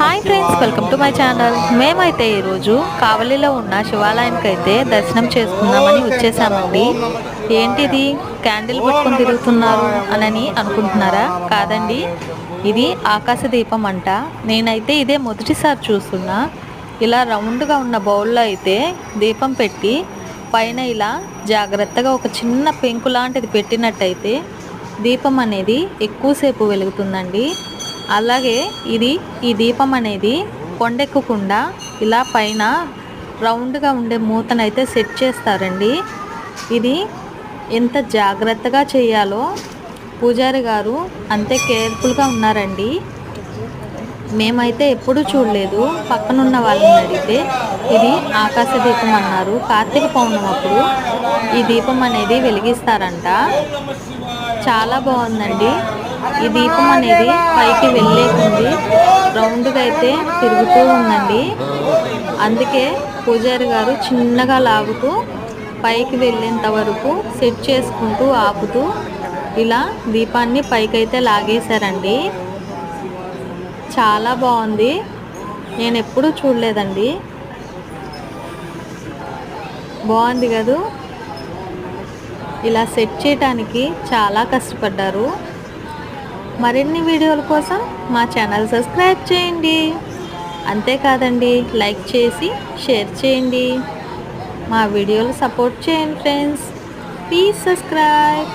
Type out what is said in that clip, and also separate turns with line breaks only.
Hi friends welcome to my channel. మేమైతే ఈరోజు కావలిలో ఉన్న శివాలయానికి అయితే దర్శనం చేసుకుందామని వచ్చేసామండి. ఏంటిది? క్యాండిల్ పట్టుకొని తిరుగుతున్నారు అనని అనుకుంటున్నారా? కాదండి ఇది ఆకాశ దీపం అంట. నేనైతే ఇదే మొదటిసారి చూస్తున్నా. ఇలా రౌండ్గా ఉన్న బౌల్లో అయితే దీపం పెట్టి పైన ఇలా జాగ్రత్తగా ఒక చిన్న పెంకు లాంటిది పెట్టినట్టయితే దీపం అనేది ఎక్కువసేపు వెలుగుతుందండి. అలాగే ఇది ఈ దీపం అనేది కొండెక్కకుండా ఇలా పైన రౌండ్గా ఉండే మూతనైతే సెట్ చేస్తారండి. ఇది ఎంత జాగ్రత్తగా చేయాలో పూజారి గారు అంతే కేర్ఫుల్గా ఉన్నారండి. మేమైతే ఎప్పుడూ చూడలేదు. పక్కనున్న వాళ్ళని అడిగితే ఇది ఆకాశ దీపం అన్నారు. కార్తీక పౌర్ణమి అప్పుడు ఈ దీపం అనేది వెలిగిస్తారంట. చాలా బాగుందండి. ఈ దీపం అనేది పైకి వెళ్ళేకుంది. రౌండ్గా అయితే తిరుగుతూ ఉందండి. అందుకే పూజారి గారు చిన్నగా లాగుతూ పైకి వెళ్ళేంత వరకు సెట్ చేసుకుంటూ ఆపుతూ ఇలా దీపాన్ని పైకైతే లాగేశారండి. చాలా బాగుంది. నేను ఎప్పుడూ చూడలేదండి. బాగుంది కదూ? ఇలా సెట్ చేయటానికి చాలా కష్టపడ్డారు. మరిన్ని వీడియోల కోసం మా ఛానల్ సబ్స్క్రైబ్ చేయండి. అంతేకాదండి లైక్ చేసి షేర్ చేయండి. మా వీడియోలు సపోర్ట్ చేయండి ఫ్రెండ్స్. Please subscribe.